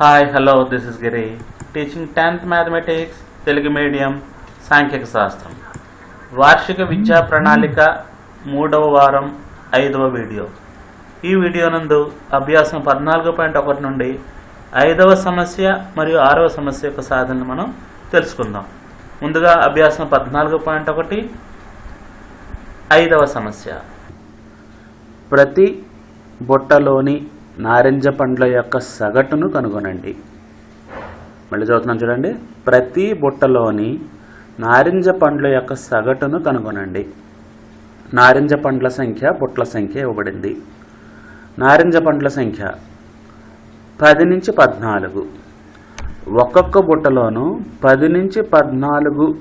Hi hello this is Giri teaching tenth mathematics Telugu medium సాంఖ్యక శాస్త్రం వార్షిక విద్యా ప్రణాళిక మూడవ వారం ఐదవ వీడియో ఈ వీడియో నందు అభ్యాసం పద్నాలుగు పాయింట్ ఒకటి నుండి ఐదవ సమస్య మరియు ఆరవ సమస్య యొక్క సాధనలు మనం తెలుసుకుందాం. ముందుగా అభ్యాసం పద్నాలుగు పాయింట్ ఒకటి ఐదవ సమస్య. ప్రతి బుట్టలోని నారింజ పండ్ల యొక్క సగటును కనుగొనండి. మళ్ళీ చదువుతున్నాను చూడండి. ప్రతి బుట్టలోని నారింజ పండ్ల యొక్క సగటును కనుగొనండి. నారింజ పండ్ల సంఖ్య బుట్టల సంఖ్య ఇవ్వబడింది. నారింజ పండ్ల సంఖ్య పది నుంచి పద్నాలుగు. ఒక్కొక్క బుట్టలోనూ పది నుంచి పద్నాలుగు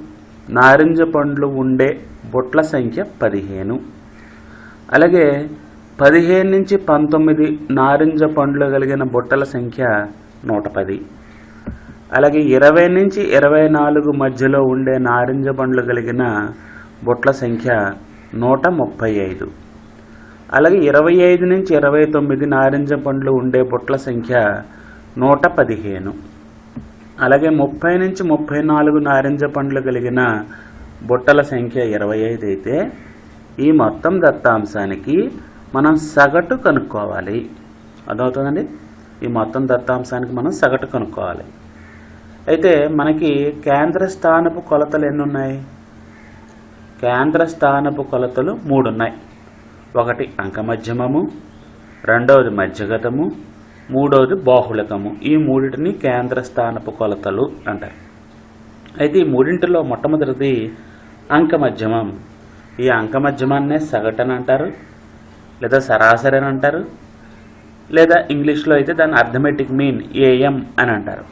నారింజ పండ్లు ఉండే బుట్టల సంఖ్య పదిహేను. అలాగే పదిహేను నుంచి పంతొమ్మిది నారింజ పండ్లు కలిగిన బుట్టల సంఖ్య నూట పది. అలాగే ఇరవై నుంచి ఇరవై నాలుగు మధ్యలో ఉండే నారింజ పండ్లు కలిగిన బుట్టల సంఖ్య నూట ముప్పై ఐదు. అలాగే ఇరవై ఐదు నుంచి ఇరవై తొమ్మిది నారింజ పండ్లు ఉండే బుట్టల సంఖ్య నూట పదిహేను. అలాగే ముప్పై నుంచి ముప్పై నాలుగు నారింజ పండ్లు కలిగిన బుట్టల సంఖ్య ఇరవై ఐదు అయితే ఈ మొత్తం దత్తాంశానికి మనం సగటు కనుక్కోవాలి. అర్థమవుతుందండి? ఈ మొత్తం దత్తాంశానికి మనం సగటు కనుక్కోవాలి. అయితే మనకి కేంద్ర స్థానపు కొలతలు ఎన్ని ఉన్నాయి కేంద్ర స్థానపు కొలతలు మూడు ఉన్నాయి ఒకటి అంకమధ్యమము రెండవది మధ్యగతము మూడవది బాహుళకము. ఈ మూడింటిని కేంద్ర స్థానపు కొలతలు అంటారు. అయితే ఈ మూడింటిలో మొట్టమొదటిది అంకమధ్యమం. ఈ అంకమధ్యమాన్నే సగటని అంటారు. లేదా సరాసరి అని అంటారు లేదా ఇంగ్లీష్లో అయితే దాన్ని అర్థమెటిక్ మీన్ ఏఎం అని అంటారు.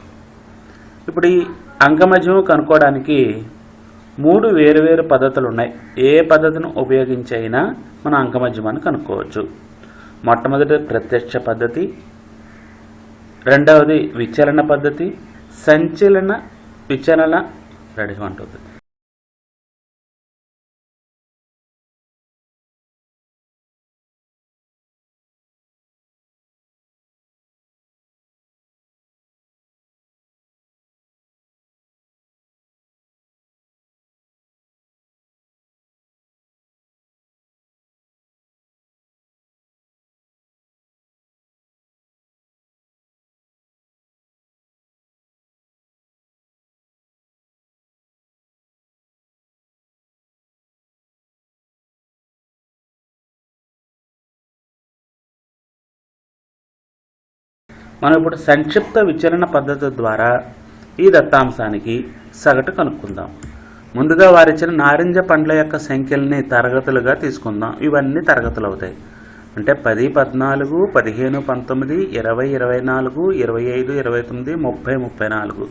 ఇప్పుడు ఈ అంకమధ్యమం కనుక్కోవడానికి మూడు వేరువేరు పద్ధతులు ఉన్నాయి. ఏ పద్ధతిని ఉపయోగించి అయినా మనం అంకమధ్యమాన్ని కనుక్కోవచ్చు. మొట్టమొదటి ప్రత్యక్ష పద్ధతి రెండవది విచలన పద్ధతి సంచలన విచలన రెడీగా ఉంటుంది. మనం ఇప్పుడు సంక్షిప్త విచరణ పద్ధతి ద్వారా ఈ దత్తాంశానికి సగటు కనుక్కుందాం. ముందుగా వారిచ్చిన నారింజ పండ్ల యొక్క సంఖ్యల్ని తరగతులుగా తీసుకుందాం. ఇవన్నీ తరగతులు అవుతాయి అంటే పది పద్నాలుగు పదిహేను పంతొమ్మిది ఇరవై ఇరవై నాలుగు ఇరవై ఐదు ఇరవై తొమ్మిది ముప్పై ముప్పై నాలుగు.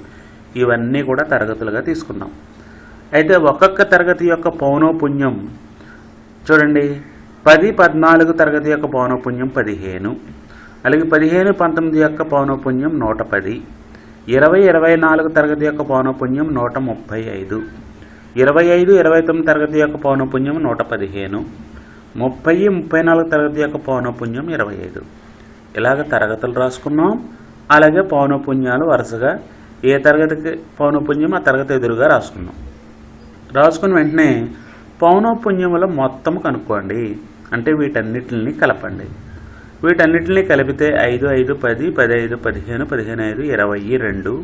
ఇవన్నీ కూడా తరగతులుగా తీసుకున్నాం అయితే ఒక్కొక్క తరగతి యొక్క పౌనోపుణ్యం చూడండి. పది పద్నాలుగు తరగతి యొక్క పౌనోపుణ్యం పదిహేను. అలాగే పదిహేను పంతొమ్మిది యొక్క పౌనపుణ్యం నూట పది ఇరవై ఇరవై నాలుగు తరగతి యొక్క పౌనపుణ్యం నూట ముప్పై ఐదు ఇరవై ఐదు ఇరవై తొమ్మిది తరగతి యొక్క పౌనపుణ్యం నూట పదిహేను ముప్పై ముప్పై నాలుగు తరగతి యొక్క పౌనపుణ్యం ఇరవై ఐదు. ఇలాగ తరగతులు రాసుకున్నాం. అలాగే పౌనపుణ్యాలు వరుసగా ఏ తరగతికి పౌనపుణ్యం ఆ తరగతి ఎదురుగా రాసుకున్నాం. రాసుకున్న వెంటనే పౌనపుణ్యముల మొత్తం కనుక్కోండి. అంటే వీటన్నిటిని కలపండి. వీటన్నిటిని కలిపితే ఐదు ఐదు పది పది ఐదు పదిహేను పదిహేను ఐదు ఇరవై రెండు.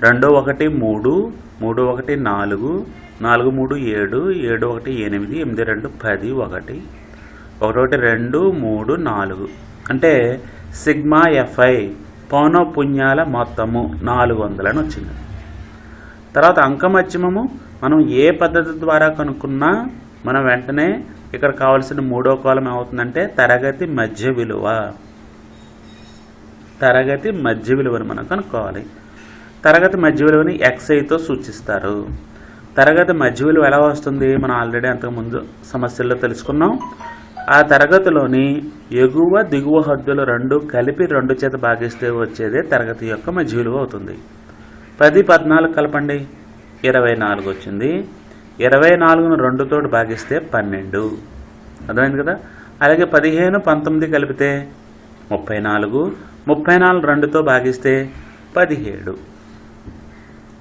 రెండు ఒకటి మూడు మూడు ఒకటి నాలుగు నాలుగు మూడు ఏడు ఏడు ఒకటి ఎనిమిది ఎనిమిది రెండు పది ఒకటి. ఒకటి ఒకటి రెండు మూడు నాలుగు. అంటే సిగ్మా ఎఫ్ఐ పౌనఃపుణ్యాల మొత్తము నాలుగు వందలని వచ్చింది. తర్వాత అంకమధ్యమము మనం ఏ పద్ధతి ద్వారా కనుక్కున్నా మనం వెంటనే ఇక్కడ కావాల్సిన మూడో కాలం ఏమవుతుందంటే తరగతి మధ్య విలువ. తరగతి మధ్య విలువను మనం కనుక్కోవాలి. తరగతి మధ్య విలువని ఎక్స్ఐతో సూచిస్తారు. తరగతి మధ్య విలువ ఎలా వస్తుంది? మనం ఆల్రెడీ అంతకుముందు సమస్యల్లో తెలుసుకున్నాం. ఆ తరగతిలోని ఎగువ దిగువ హద్దులు రెండు కలిపి రెండు చేత భాగిస్తే వచ్చేదే తరగతి యొక్క మధ్య విలువ అవుతుంది. పది పద్నాలుగు కలపండి. ఇరవై నాలుగు వచ్చింది. ఇరవై నాలుగును రెండుతో భాగిస్తే పన్నెండు. అర్థమైంది కదా? అలాగే పదిహేను పంతొమ్మిది కలిపితే ముప్పై నాలుగు. ముప్పై నాలుగు రెండుతో భాగిస్తే పదిహేడు.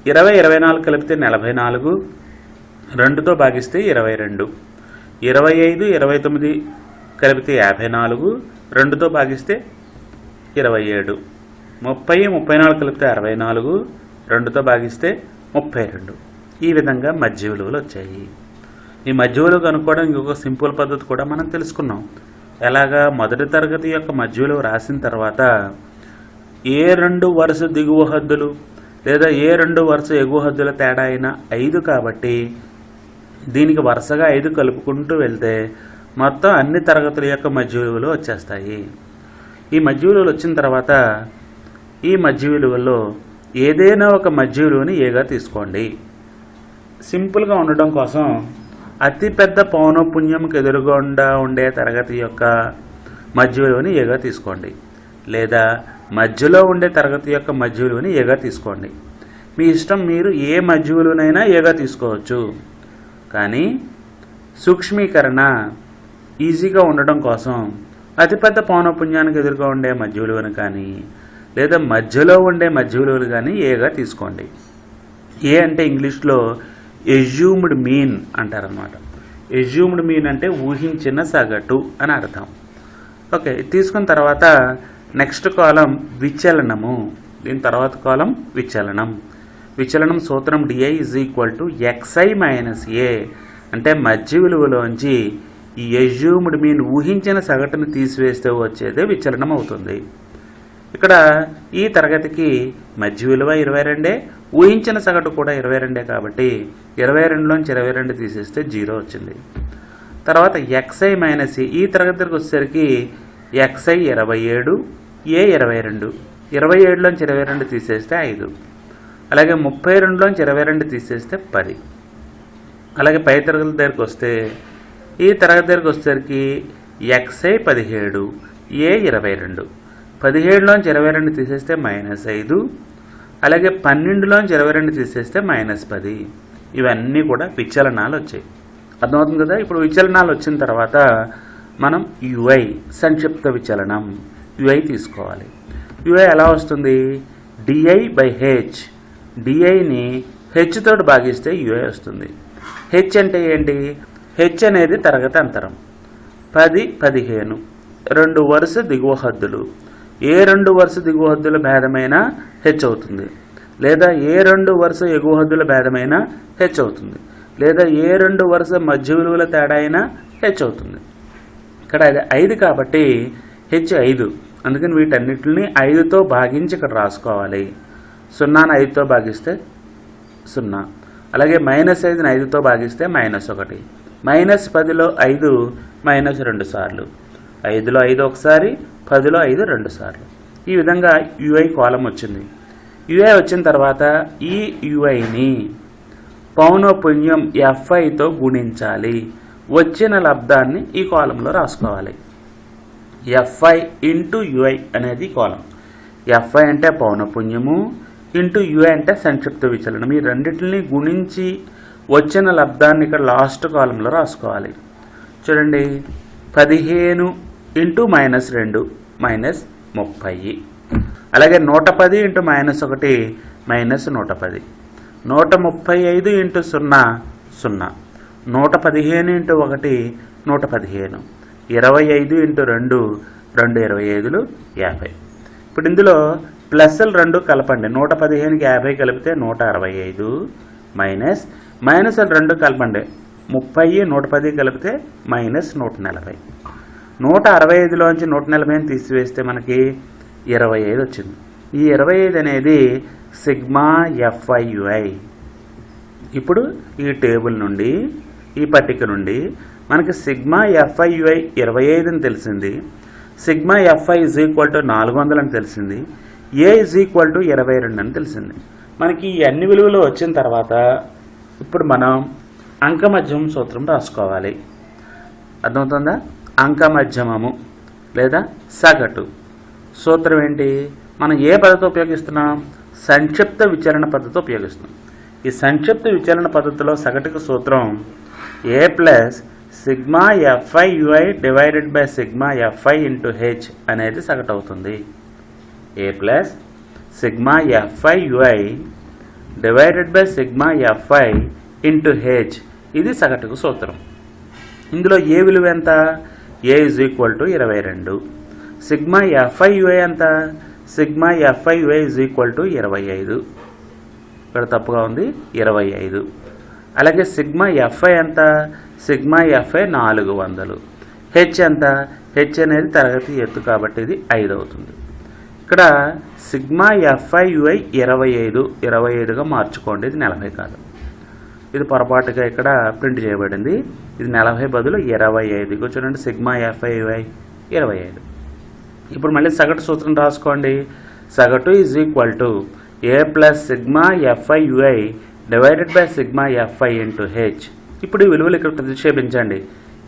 ఇరవై ఇరవై నాలుగు కలిపితే నలభై నాలుగు. రెండుతో భాగిస్తే ఇరవై రెండు. ఇరవై ఐదు ఇరవై తొమ్మిది కలిపితే యాభై నాలుగు. రెండుతో భాగిస్తే ఇరవై ఏడు. ముప్పై ముప్పై నాలుగు కలిపితే అరవై నాలుగు. రెండుతో భాగిస్తే ముప్పై రెండు. ఈ విధంగా మధ్య విలువలు వచ్చాయి. ఈ మధ్య విలువ కనుక్కోవడం ఇంకొక సింపుల్ పద్ధతి కూడా మనం తెలుసుకున్నాం. ఎలాగా మొదటి తరగతి యొక్క మధ్య విలువ రాసిన తర్వాత ఏ రెండు వరుస దిగువ హద్దులు లేదా ఏ రెండు వరుస ఎగువ హద్దుల తేడా అయినా ఐదు కాబట్టి దీనికి వరుసగా ఐదు కలుపుకుంటూ వెళ్తే మొత్తం అన్ని తరగతుల యొక్క మధ్య విలువలు వచ్చేస్తాయి. ఈ మధ్య విలువలు వచ్చిన తర్వాత ఈ మధ్య విలువల్లో ఏదైనా ఒక మధ్య విలువని ఏగా తీసుకోండి. సింపుల్గా ఉండడం కోసం అతిపెద్ద పౌనఃపుణ్యంకి ఎదురుగుండా ఉండే తరగతి యొక్క మధ్య విలువని ఏగా తీసుకోండి. లేదా మధ్యలో ఉండే తరగతి యొక్క మధ్య విలువని ఏగా తీసుకోండి. మీ ఇష్టం మీరు ఏ మధ్య విలువనైనా ఏగా తీసుకోవచ్చు. కానీ సూక్ష్మీకరణ ఈజీగా ఉండడం కోసం అతిపెద్ద పౌనఃపుణ్యానికి ఎదురుగా ఉండే మధ్య విలువను కానీ లేదా మధ్యలో ఉండే మధ్య విలువలు కానీ ఏగా తీసుకోండి. ఏ అంటే ఇంగ్లీష్లో ఎజ్యూమ్డ్ మీన్ అంటారనమాట ఎజ్యూమ్డ్ మీన్ అంటే ఊహించిన సగటు అని అర్థం. ఓకే తీసుకున్న తర్వాత నెక్స్ట్ కాలం విచలనము. దీని తర్వాత కాలం విచలనం. విచలనం సూత్రం d i is equal to x i minus A. అంటే మధ్య విలువలోంచి ఈ ఎజ్యూమ్డ్ మీన్ ఊహించిన సగటును తీసివేస్తే వచ్చేదే విచలనం అవుతుంది. ఇక్కడ ఈ తరగతికి మధ్య విలువ ఇరవై రెండే ఊహించిన సగటు కూడా ఇరవై రెండే కాబట్టి ఇరవై రెండులోంచి ఇరవై రెండు తీసేస్తే జీరో వచ్చింది. తర్వాత ఎక్స్ఐ మైనస్ ఈ తరగతికి వచ్చేసరికి ఎక్స్ఐ ఇరవై ఏడు ఏ ఇరవై రెండు ఇరవై ఏడులోంచి ఇరవై రెండు తీసేస్తే ఐదు అలాగే ముప్పై రెండులోంచి ఇరవై రెండు తీసేస్తే పది. అలాగే పై తరగతి దగ్గరికి వస్తే ఈ తరగతి దగ్గరికి వచ్చేసరికి ఎక్స్ఐ పదిహేడు ఏ ఇరవై రెండు పదిహేడులోంచి ఇరవై రెండు తీసేస్తే మైనస్ ఐదు అలాగే పన్నెండులోంచి ఇరవై రెండు తీసేస్తే మైనస్ పది. ఇవన్నీ కూడా విచలనాలు వచ్చాయి. అర్థమవుతుంది కదా? ఇప్పుడు విచలనాలు వచ్చిన తర్వాత మనం యుఐ సంక్షిప్త విచలనం యుఐ తీసుకోవాలి. యుఐ ఎలా వస్తుంది? D i by h. డిఐని h తోటి భాగిస్తే యుఐ వస్తుంది. హెచ్ అంటే ఏంటి? హెచ్ అనేది తరగతి అంతరం. పది పదిహేను. రెండు వరుస దిగువ హద్దులు. ఏ రెండు వరుస దిగువ హద్దుల భేదమైనా హెచ్ అవుతుంది. లేదా ఏ రెండు వరుస ఎగువ హద్దుల భేదమైనా హెచ్ అవుతుంది. లేదా ఏ రెండు వరుస మధ్య విలువల తేడా అయినా హెచ్ అవుతుంది. ఇక్కడ అది ఐదు కాబట్టి హెచ్ ఐదు. అందుకని వీటన్నిటిని ఐదుతో భాగించి ఇక్కడ రాసుకోవాలి. సున్నాను ఐదుతో భాగిస్తే సున్నా. అలాగే మైనస్ ఐదుని ఐదుతో భాగిస్తే మైనస్ ఒకటి. మైనస్ పదిలో ఐదు మైనస్ రెండు సార్లు. ఐదులో ఐదు ఒకసారి పదిలో ఐదు రెండు సార్లు. ఈ విధంగా యుఐ కాలం వచ్చింది. యుఐ వచ్చిన తర్వాత ఈ యుఐని పౌనపుణ్యం ఎఫ్ఐతో గుణించాలి. వచ్చిన లబ్ధాన్ని ఈ కాలంలో రాసుకోవాలి. ఎఫ్ఐ ఇంటూ యుఐ అనేది కాలం ఎఫ్ఐ అంటే పౌనపుణ్యము ఇంటూ యుఐ అంటే సంక్షిప్త విచలనం ఈ రెండింటిని గుణించి వచ్చిన లబ్ధాన్ని ఇక్కడ లాస్ట్ కాలంలో రాసుకోవాలి. చూడండి పదిహేను ఇంటూ మైనస్ రెండు మైనస్ ముప్పై. అలాగే నూట పది ఇంటూ మైనస్ ఒకటి మైనస్ నూట పది. నూట ముప్పై ఐదు ఇంటూ సున్నా సున్నా. నూట పదిహేను ఇంటూ ఒకటి నూట పదిహేను. ఇరవై ఐదు ఇంటూ రెండు రెండు ఇరవై ఐదులు యాభై. ఇప్పుడు ఇందులో ప్లస్లు రెండు కలపండి. నూట పదిహేనుకి యాభై కలిపితే నూట అరవై ఐదు మైనస్ మైనస్ రెండు కలపండి. ముప్పై నూట పది కలిపితే మైనస్ నూట నలభై. నూట అరవై ఐదులోంచి నూట నలభైని తీసివేస్తే మనకి ఇరవై ఐదు వచ్చింది. ఈ ఇరవై ఐదు అనేది సిగ్మా ఎఫ్ఐయుఐ. ఇప్పుడు ఈ టేబుల్ నుండి ఈ పట్టిక నుండి మనకి సిగ్మా ఎఫ్ఐయుఐ ఇరవై ఐదు అని తెలిసింది. Sigma f i is equal to నాలుగు వందలు అని తెలిసింది. ఏ ఇజ్ ఈక్వల్ టు ఇరవై రెండు అని తెలిసింది. మనకి ఈ అన్ని విలువలు వచ్చిన తర్వాత ఇప్పుడు మనం అంకమధ్యం సూత్రం రాసుకోవాలి. అర్థమవుతుందా? అంకమధ్యమము లేదా సగటు. సూత్రం ఏంటి? మనం ఏ పద్ధతి ఉపయోగిస్తున్నాం? సంక్షిప్త విచారణ పద్ధతి ఉపయోగిస్తున్నాం. ఈ సంక్షిప్త విచారణ పద్ధతిలో సగటుకు సూత్రం A plus sigma f i u i divided by sigma f i into h అనేది సగటు అవుతుంది A plus sigma f i u i divided by sigma f i into h. ఇది సగటుకు సూత్రం. ఇందులో ఏ విలువ ఎంత? ఏ ఇజ్ ఈక్వల్ టు ఇరవై రెండు sigma f i u i ఎంత? Sigma f i u i is equal to ఇరవై ఐదు ఇక్కడ తప్పుగా ఉంది. ఇరవై ఐదు అలాగే సిగ్మా ఎఫ్ఐ ఎంత? సిగ్మా ఎఫ్ఐ నాలుగు వందలు. హెచ్ ఎంత? హెచ్ అనేది తరగతి ఎత్తు కాబట్టి ఇది ఐదు అవుతుంది. ఇక్కడ సిగ్మా ఎఫ్ఐ యుఐ ఇరవై ఐదు ఇరవై ఐదుగా మార్చుకోండి. ఇది నలభై కాదు. ఇది పొరపాటుగా ఇక్కడ ప్రింట్ చేయబడింది. ఇది నలభై బదులు ఇరవై ఐదు. ఇగో చూడండి సిగ్మా ఎఫ్ఐవై ఇరవై ఐదు. ఇప్పుడు మళ్ళీ సగటు సూత్రం రాసుకోండి. సగటు is equal to A plus sigma f i u i divided by sigma f i into h ఇప్పుడు ఈ విలువలు ఇక్కడ ప్రతిక్షేపించండి.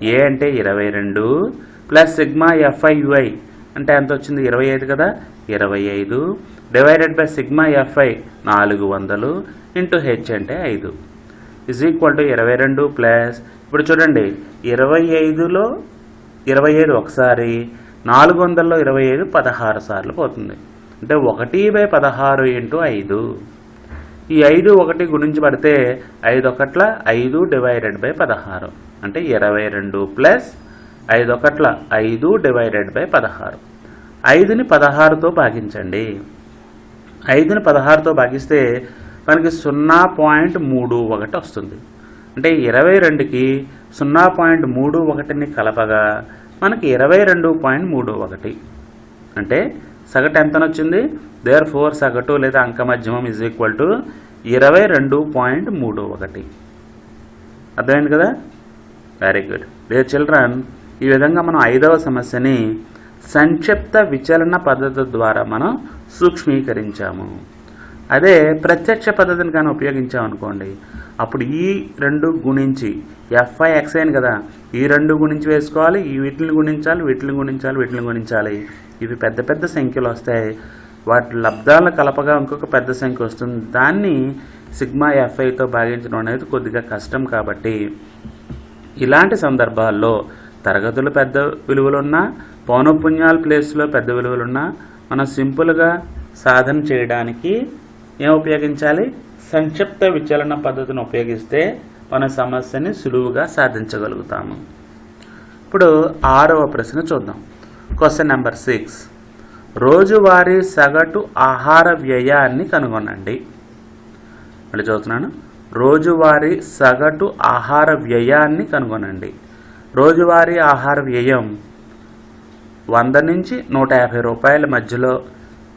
ఏ అంటే ఇరవై రెండు ప్లస్ సిగ్మా ఎఫ్ఐ యుఐ అంటే ఎంత వచ్చింది? ఇరవై ఐదు కదా? ఇరవై ఐదు. డివైడెడ్ బై సిగ్మా ఎఫ్ఐ నాలుగు వందలు ఇంటూ హెచ్ అంటే ఐదు. ఇజ్ ఈక్వల్ టు ఇరవై రెండు ప్లస్ ఇప్పుడు చూడండి ఇరవై ఐదులో ఇరవై ఐదు ఒకసారి నాలుగు వందల్లో ఇరవై ఐదు పదహారు సార్లు పోతుంది. అంటే ఒకటి బై పదహారు ఇంటూ ఐదు. ఈ ఐదు ఒకటి గురించి పడితే ఐదు ఒకట్ల ఐదు డివైడెడ్ బై పదహారు. అంటే ఇరవై రెండు ప్లస్ ఐదు ఒకట్ల ఐదు డివైడెడ్ బై పదహారు. ఐదుని పదహారుతో భాగించండి. ఐదుని పదహారుతో భాగిస్తే మనకి సున్నా పాయింట్ మూడు ఒకటి వస్తుంది. అంటే ఇరవై రెండుకి సున్నా పాయింట్ మూడు ఒకటిని కలపగా మనకి ఇరవై రెండు పాయింట్ మూడు ఒకటి. అంటే సగటు ఎంత వచ్చింది? దేర్ ఫోర్ సగటు లేదా అంక మధ్యమం ఇజ్ ఈక్వల్ టు ఇరవై రెండు పాయింట్ మూడు ఒకటి. అర్థమైంది కదా? వెరీ గుడ్ డియర్ చిల్డ్రన్ ఈ విధంగా మనం ఐదవ సమస్యని సంక్షిప్త విచలన పద్ధతి ద్వారా మనం సూక్ష్మీకరించాము. అదే ప్రత్యక్ష పద్ధతిని కానీ ఉపయోగించామనుకోండి అప్పుడు ఈ రెండు గుణించి ఎఫ్ఐ ఎక్స్ఐని కదా ఈ రెండు గుణించి వేసుకోవాలి ఈ వీటిని గుణించాలి వీటిని గుణించాలి వీటిని గుణించాలి. ఇవి పెద్ద పెద్ద సంఖ్యలు వస్తాయి. వాటి లబ్ధాల కలపగా ఇంకొక పెద్ద సంఖ్య వస్తుంది. దాన్ని సిగ్మా ఎఫ్ఐతో భాగించడం అనేది కొద్దిగా కష్టం కాబట్టి ఇలాంటి సందర్భాల్లో తరగతులు పెద్ద విలువలున్నా పౌనపుణ్యాల ప్లేస్లో పెద్ద విలువలున్నా మనం సింపుల్గా సాధన చేయడానికి ఏం ఉపయోగించాలి? సంక్షిప్త విచలన పద్ధతిని ఉపయోగిస్తే మన సమస్యని సులువుగా సాధించగలుగుతాము. ఇప్పుడు ఆరవ ప్రశ్న చూద్దాం. క్వశ్చన్ నెంబర్ సిక్స్ రోజువారీ సగటు ఆహార వ్యయాన్ని కనుగొనండి. మళ్ళీ చూస్తున్నాను రోజువారీ సగటు ఆహార వ్యయాన్ని కనుగొనండి. రోజువారీ ఆహార వ్యయం వంద నుంచి నూట యాభై రూపాయల మధ్యలో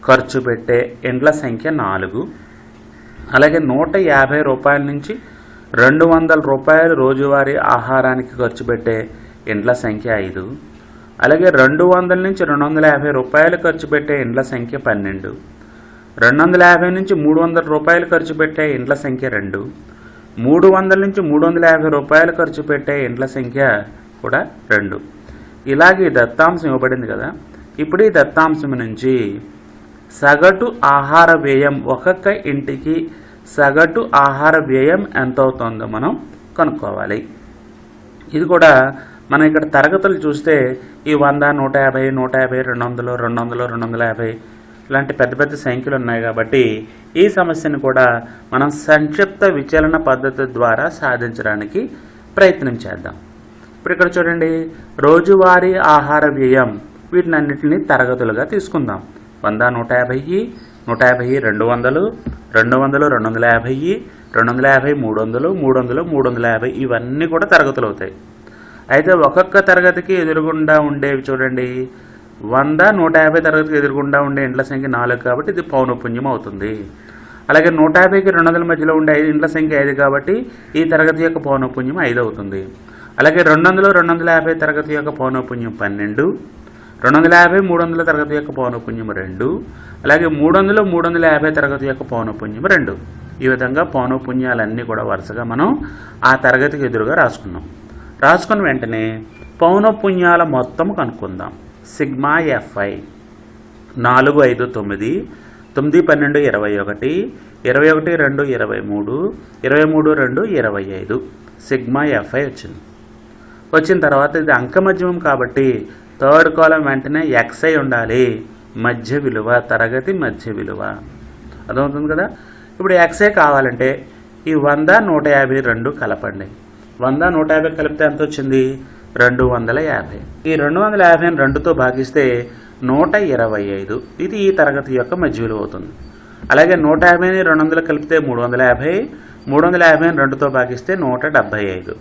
ఖర్చు పెట్టే ఇండ్ల సంఖ్య నాలుగు. అలాగే నూట యాభై రూపాయల నుంచి రెండు వందల రూపాయలు రోజువారీ ఆహారానికి ఖర్చు పెట్టే ఇండ్ల సంఖ్య ఐదు. అలాగే రెండు వందల నుంచి రెండు వందల యాభై రూపాయలు ఖర్చు పెట్టే ఇండ్ల సంఖ్య పన్నెండు. రెండు వందల యాభై నుంచి మూడు వందల రూపాయలు ఖర్చు పెట్టే ఇండ్ల సంఖ్య రెండు. మూడు వందల నుంచి మూడు వందల యాభై రూపాయలు ఖర్చు పెట్టే ఇండ్ల సంఖ్య కూడా రెండు. ఇలాగే దత్తాంశం ఇవ్వబడింది కదా. ఇప్పుడు ఈ దత్తాంశం నుంచి సగటు ఆహార వ్యయం ఒక్కొక్క ఇంటికి సగటు ఆహార వ్యయం ఎంత అవుతుందో మనం కనుక్కోవాలి. ఇది కూడా మనం ఇక్కడ తరగతులు చూస్తే ఈ వంద నూట యాభై నూట యాభై రెండు వందలు రెండు వందలు రెండు వందల యాభై ఇలాంటి పెద్ద పెద్ద సంఖ్యలు ఉన్నాయి కాబట్టి ఈ సమస్యను కూడా మనం సంక్షిప్త విచలన పద్ధతి ద్వారా సాధించడానికి ప్రయత్నం చేద్దాం. ఇప్పుడు ఇక్కడ చూడండి రోజువారీ ఆహార వ్యయం వీటినన్నింటినీ తరగతులుగా తీసుకుందాం. వంద నూట యాభై నూట యాభై రెండు వందలు రెండు వందలు రెండు వందల యాభై రెండు వందల యాభై మూడు వందలు మూడు వందలు మూడు వందల యాభై ఇవన్నీ కూడా తరగతులు అవుతాయి. అయితే ఒక్కొక్క తరగతికి ఎదురుగుండా ఉండేవి చూడండి. వంద నూట యాభై తరగతికి ఎదురుగుండా ఉండే ఇండ్ల సంఖ్య నాలుగు కాబట్టి ఇది పౌనపుణ్యం అవుతుంది. అలాగే నూట యాభైకి రెండు వందల మధ్యలో ఉండే ఐదు ఇండ్ల సంఖ్య ఐదు కాబట్టి ఈ తరగతి యొక్క పౌనపుణ్యం ఐదు అవుతుంది. అలాగే రెండు వందలు రెండు వందల యాభై తరగతి యొక్క పౌనపుణ్యం పన్నెండు రెండు వందల యాభై మూడు వందల తరగతి యొక్క పౌనపుణ్యం రెండు. అలాగే మూడు వందల మూడు వందల యాభై తరగతి యొక్క పౌనపుణ్యం రెండు. ఈ విధంగా పౌనపుణ్యాలన్నీ కూడా వరుసగా మనం ఆ తరగతికి ఎదురుగా రాసుకున్నాం. రాసుకున్న వెంటనే పౌనపుణ్యాల మొత్తం కనుక్కుందాం. సిగ్మా ఎఫ్ఐ నాలుగు ఐదు తొమ్మిది తొమ్మిది పన్నెండు ఇరవై ఒకటి ఇరవై ఒకటి రెండు ఇరవై మూడు ఇరవై మూడు రెండు ఇరవై ఐదు. సిగ్మా ఎఫ్ఐ వచ్చింది. వచ్చిన తర్వాత ఇది అంకమధ్యమం కాబట్టి థర్డ్ కాలం వెంటనే ఎక్స్ఐ ఉండాలి. మధ్య విలువ తరగతి మధ్య విలువ. అర్థమవుతుంది కదా? ఇప్పుడు ఎక్సే కావాలంటే ఈ వంద నూట యాభై రెండు కలపండి. వంద నూట యాభై కలిపితే ఎంత వచ్చింది? రెండు వందల యాభై. ఈ రెండు వందల యాభైని రెండుతో భాగిస్తే నూట ఇరవై ఐదు. ఇది ఈ తరగతి యొక్క మధ్య విలువ అవుతుంది. అలాగే నూట యాభైని రెండు వందలు కలిపితే మూడు వందల యాభై. మూడు వందల యాభైని రెండుతో భాగిస్తే నూట డెబ్భై ఐదు.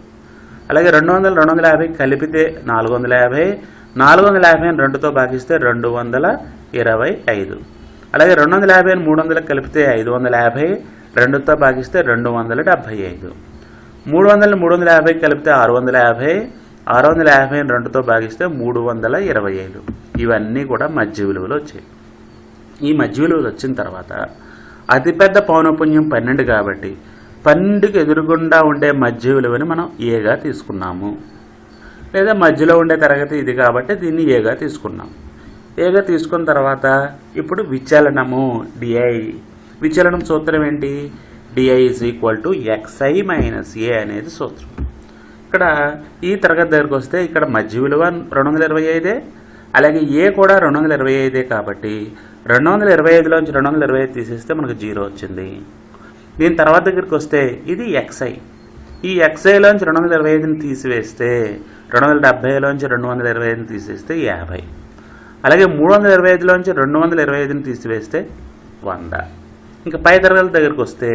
అలాగే రెండు వందలు రెండు వందల యాభై కలిపితే నాలుగు వందల యాభై. నాలుగు వందల యాభైని రెండుతో భాగిస్తే రెండు వందల ఇరవై ఐదు. అలాగే రెండు వందల యాభైని మూడు వందలకు కలిపితే ఐదు వందల యాభై రెండుతో భాగిస్తే రెండు వందల డెబ్భై ఐదు. మూడు వందల మూడు వందల యాభై కలిపితే ఆరు వందల యాభై ఆరు వందల యాభైని రెండుతో భాగిస్తే మూడు వందల ఇరవై ఐదు. ఇవన్నీ కూడా మధ్య విలువలు వచ్చాయి. ఈ మధ్య విలువలు వచ్చిన తర్వాత అతిపెద్ద పౌనపుణ్యం పన్నెండు కాబట్టి పన్నెండుకి ఎదురుగుండా ఉండే మధ్య విలువని మనం ఏగా తీసుకున్నాము. లేదా మధ్యలో ఉండే తరగతి ఇది కాబట్టి దీన్ని ఏగా తీసుకున్నాం. ఏగా తీసుకున్న తర్వాత ఇప్పుడు విచలనము డిఐ విచలనం సూత్రం ఏంటి? D i is equal to x i minus A అనేది సూత్రం. ఇక్కడ ఈ తరగతి దగ్గరకు వస్తే ఇక్కడ మధ్య విలువ రెండు వందల ఇరవై ఐదే అలాగే ఏ కూడా రెండు వందల ఇరవై ఐదే కాబట్టి రెండు వందల ఇరవై ఐదులోంచి రెండు వందల ఇరవై ఐదు తీసేస్తే మనకు జీరో వచ్చింది. దీని తర్వాత దగ్గరికి వస్తే ఇది ఎక్స్ఐ ఈ ఎక్స్ఐలోంచి రెండు వందల ఇరవై ఐదుని తీసివేస్తే రెండు వందల డెబ్బైలోంచి రెండు వందల ఇరవై ఐదుని తీసేస్తే యాభై. అలాగే మూడు వందల ఇరవై ఐదులోంచి రెండు వందల ఇరవై ఐదుని తీసివేస్తే వంద. ఇంకా పై తరగతుల దగ్గరికి వస్తే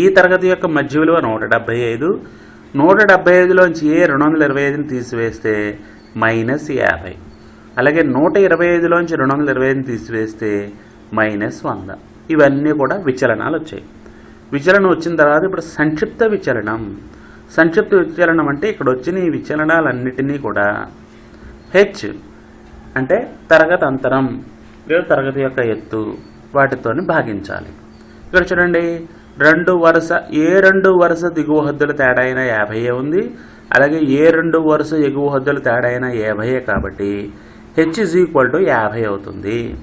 ఈ తరగతి యొక్క మధ్య విలువ నూట డెబ్బై ఐదు నూట డెబ్బై ఐదులోంచి ఏ రెండు వందల ఇరవై ఐదుని తీసివేస్తే మైనస్ యాభై. అలాగే నూట ఇరవై ఐదులోంచి రెండు వందల ఇరవై ఐదుని తీసివేస్తే మైనస్ వంద. ఇవన్నీ కూడా విచలనాలు వచ్చాయి విచలనం వచ్చిన తర్వాత ఇప్పుడు సంక్షిప్త విచలనం. సంక్షిప్త విచలనం అంటే ఇక్కడ వచ్చిన ఈ విచలనాలన్నిటినీ కూడా హెచ్ అంటే తరగతి అంతరం లేదా తరగతి యొక్క ఎత్తు వాటితోని భాగించాలి. ఇక్కడ చూడండి రెండు వరుస ఏ రెండు వరుస దిగువ హద్దుల తేడా అయినా యాభై ఉంది అలాగే ఏ రెండు వరుస ఎగువ హద్దుల తేడా అయినా యాభైయే కాబట్టి హెచ్ ఇజ్ ఈక్వల్ టు యాభై అవుతుంది.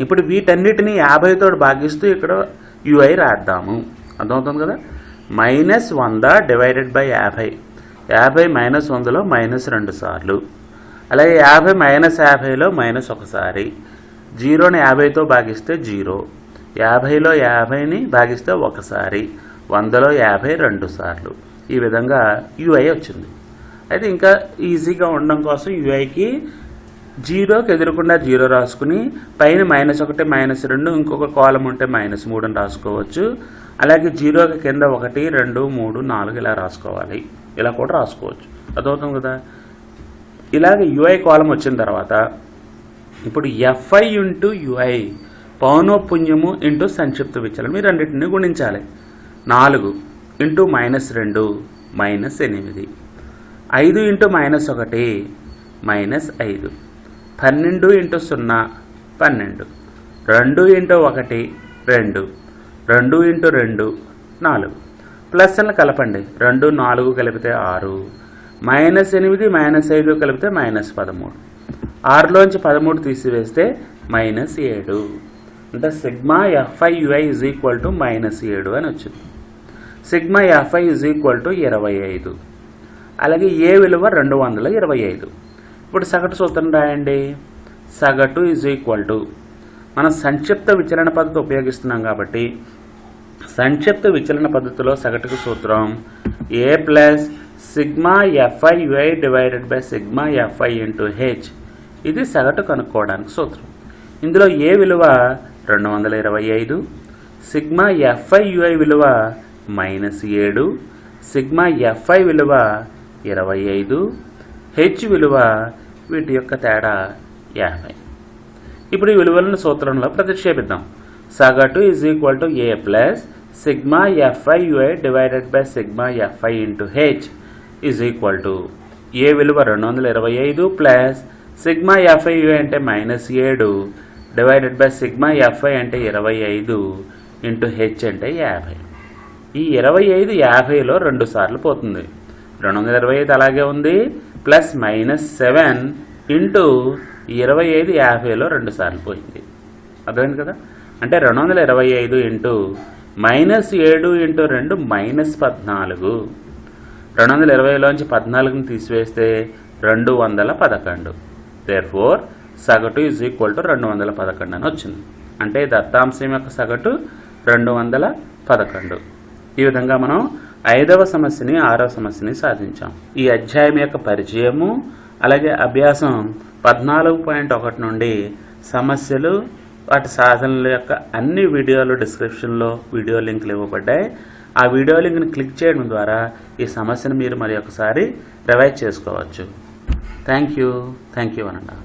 ఇప్పుడు వీటన్నిటిని యాభైతో భాగిస్తూ ఇక్కడ యుఐ రాద్దాము. అర్థమవుతుంది కదా? మైనస్ వంద డివైడెడ్ బై యాభై. యాభై మైనస్ వందలో మైనస్ రెండు సార్లు. అలాగే యాభై మైనస్ యాభైలో మైనస్ ఒకసారి జీరోని యాభైతో భాగిస్తే జీరో. యాభైలో యాభైని భాగిస్తే ఒకసారి వందలో యాభై రెండు సార్లు. ఈ విధంగా యుఐ వచ్చింది. అయితే ఇంకా ఈజీగా ఉండడం కోసం యుఐకి జీరోకి ఎదురకుండా జీరో రాసుకుని పైన మైనస్ ఒకటి మైనస్ రెండు ఇంకొక కాలం ఉంటే మైనస్ మూడు అని రాసుకోవచ్చు. అలాగే జీరోకి కింద ఒకటి రెండు మూడు నాలుగు ఇలా రాసుకోవాలి. ఇలా కూడా రాసుకోవచ్చు. అదవుతుంది కదా? ఇలాగ యుఐ కాలం వచ్చిన తర్వాత ఇప్పుడు f i into u i పౌనోపుణ్యము into సంక్షిప్త విచలనం ఈ రెండింటిని గుణించాలి. నాలుగు ఇంటూ మైనస్ రెండు మైనస్ ఎనిమిది. ఐదు ఇంటూ మైనస్ ఒకటి మైనస్ ఐదు. పన్నెండు ఇంటూ సున్నా పన్నెండు. రెండు ఇంటూ ఒకటి రెండు. రెండు ఇంటూ రెండు నాలుగు. ప్లస్లను కలపండి? రెండు నాలుగు కలిపితే ఆరు. మైనస్ ఎనిమిది మైనస్ ఐదు కలిపితే మైనస్ పదమూడు. ఆరులోంచి పదమూడు తీసివేస్తే మైనస్ ఏడు. అంటే sigma f i u i is equal to minus ఏడు అని వచ్చింది. Sigma f i is equal to ఇరవై ఐదు. అలాగే ఏ విలువ? రెండు వందల ఇరవై ఐదు. ఇప్పుడు సగటు సూత్రం రాయండి. సగటు ఈజ్ ఈక్వల్ టు మనం సంక్షిప్త విచలన పద్ధతి ఉపయోగిస్తున్నాం కాబట్టి సంక్షిప్త విచలన పద్ధతిలో సగటుకు సూత్రం A plus sigma f i u i divided by sigma f i into h ఇది సగటు కనుక్కోవడానికి సూత్రం. ఇందులో ఏ విలువ రెండు వందల ఇరవై ఐదు sigma f i u i విలువ మైనస్ ఏడు సిగ్మా ఎఫ్ఐ విలువ ఇరవై ఐదు హెచ్ విలువ వీటి యొక్క తేడా యాభై. ఇప్పుడు ఈ విలువలను సూత్రంలో ప్రతిక్షేపిద్దాం. సగటు is equal to A plus sigma f i u i divided by sigma f i into h is equal to A విలువ రెండు వందల ఇరవై ఐదు plus sigma f i u i అంటే మైనస్ ఏడు divided by sigma f i అంటే ఇరవై ఐదు ఇంటూ హెచ్ అంటే యాభై. ఈ ఇరవై ఐదు యాభైలో రెండు సార్లు పోతుంది. రెండు వందల ఇరవై ఐదు అలాగే ఉంది. ప్లస్ మైనస్ సెవెన్ ఇంటూ ఇరవై ఐదు యాభైలో రెండు సార్లు పోయింది. అర్థమైంది కదా? అంటే రెండు వందల ఇరవై ఐదు ఇంటూ మైనస్ ఏడు ఇంటూ రెండు మైనస్ పద్నాలుగు. రెండు వందల ఇరవైలోంచి పద్నాలుగుని తీసివేస్తే రెండు వందల పదకొండు. దేర్ ఫోర్ సగటు ఈజ్ ఈక్వల్ టు రెండు వందల పదకొండు అని వచ్చింది. అంటే దత్తాంశం యొక్క సగటు రెండు వందల పదకొండు. ఈ విధంగా మనం ఐదవ సమస్యని ఆరవ సమస్యని సాధించాం. ఈ అధ్యాయం యొక్క పరిచయము అలాగే అభ్యాసం పద్నాలుగు పాయింట్ ఒకటి నుండి సమస్యలు వాటి సాధనల యొక్క అన్ని వీడియోలు డిస్క్రిప్షన్లో వీడియో లింకులు ఇవ్వబడ్డాయి. ఆ వీడియో లింక్ని క్లిక్ చేయడం ద్వారా ఈ సమస్యను మీరు మరి ఒకసారి రివైజ్ చేసుకోవచ్చు. Thank you. థ్యాంక్ యూ అనండి.